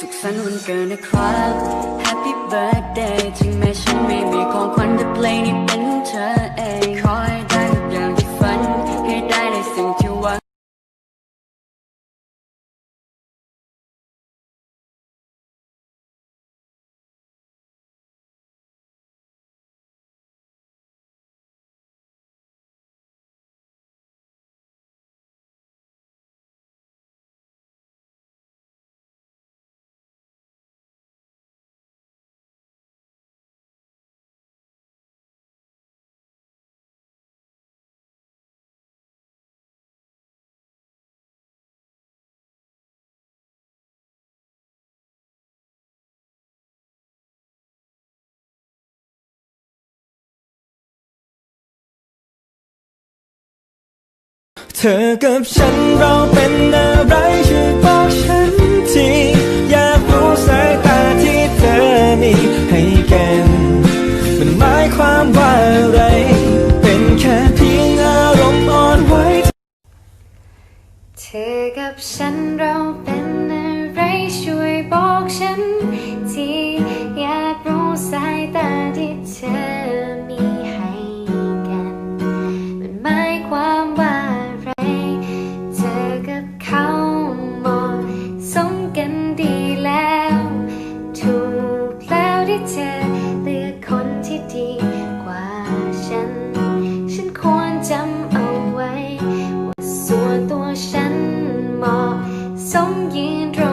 สันต์วันเกิดนะครับ Happy birthday ถึงแม้ฉัน ธอกับฉันเราเป็นอะไรช่วยบอกฉันทีอยากรู้สายตาที่เธอมีให้กัน มันหมายความว่าอะไร เป็นแค่เพียงอารมณ์อ่อนไหวเธอกับฉันเราเป็นอะไรช่วยบอกฉันทีอยากรู้สายตาที่เธอ เธอเลือกคนที่ดีกว่าฉัน ฉันควรจำเอาไว้ ว่าส่วนตัวฉันเหมาะสมยืนร